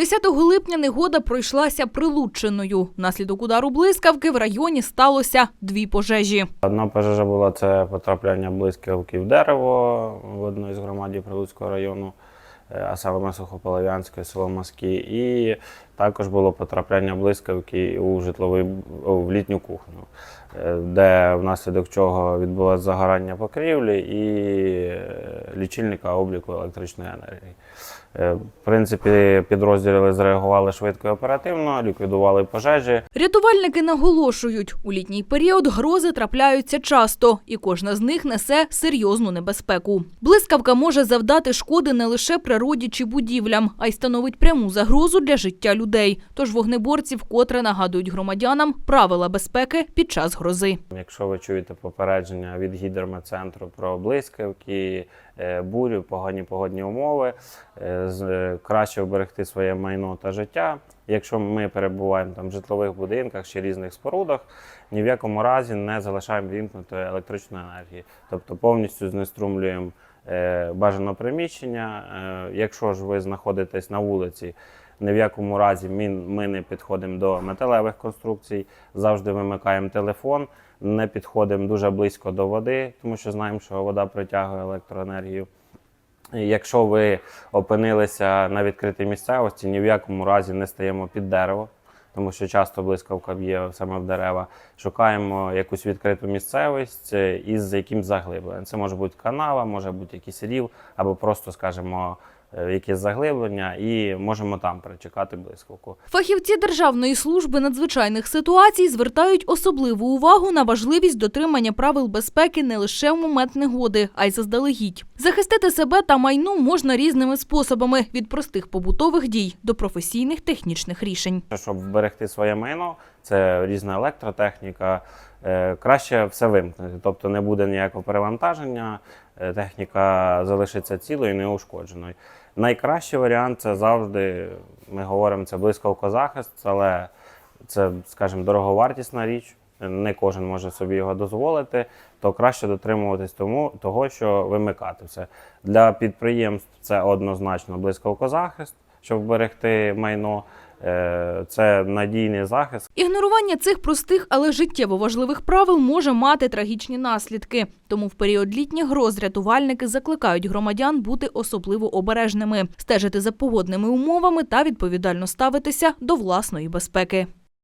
10 липня негода пройшлася прилученою. Наслідок удару блискавки в районі сталося дві пожежі. Одна пожежа була це потрапляння блискавки в дерево в одній з громаді Прилуцького району, е, а саме Сухополов'янське, село Маски. І також було потрапляння блискавки у житловий в літню кухню, е, де внаслідок чого відбулося загорання покрівлі і е, лічильника обліку електричної енергії. Е, В принципі, підрозділи зреагували швидко і оперативно, ліквідували пожежі. Рятувальники наголошують, у літній період грози трапляються часто, і кожна з них несе серйозну небезпеку. Блискавка може завдати шкоди не лише природі чи будівлям, а й становить пряму загрозу для життя людей. Тож вогнеборці вкотре нагадують громадянам правила безпеки під час грози. Якщо ви чуєте попередження від гідрометцентру про блискавки, е, бурю, погані погодні умови, е, е, краще вберегти своє майно та життя. Якщо ми перебуваємо там в житлових будинках чи різних спорудах, ні в якому разі не залишаємо вімкнутої електричної енергії, тобто повністю знеструмлюємо бажано приміщення. Якщо ж ви знаходитесь на вулиці, ні в якому разі ми, не підходимо до металевих конструкцій, завжди вимикаємо телефон, не підходимо дуже близько до води, тому що знаємо, що вода притягує електроенергію. Якщо ви опинилися на відкритій місцевості, ні в якому разі не стаємо під дерево, тому що часто блискавка б'є саме в дерева. Шукаємо якусь відкриту місцевість е, із якимсь заглибленням. Це може бути канава, може бути якийсь рів, або просто, скажімо, е, якесь заглиблення, і можемо там перечекати блискавку. Фахівці Державної служби надзвичайних ситуацій звертають особливу увагу на важливість дотримання правил безпеки не лише в момент негоди, а й заздалегідь. Захистити себе та майно можна різними способами від простих побутових дій до професійних технічних рішень. Щоб вберегти своє майно, це різна електротехніка. е, Краще все вимкнути, тобто не буде ніякого перевантаження, е, техніка залишиться цілою і неушкодженою. Найкращий варіант це завжди, ми говоримо, це блискавкозахист, але це, скажімо, дороговартісна річ. Не кожен може собі його дозволити, то краще дотримуватись тому, того, що вимикати все. Для підприємств це однозначно блискавкозахист, щоб вберегти майно. Е, Це надійний захист. Ігнорування цих простих, але життєво важливих правил може мати трагічні наслідки. Тому в період літніх гроз рятувальники закликають громадян бути особливо обережними, стежити за погодними умовами та відповідально ставитися до власної безпеки.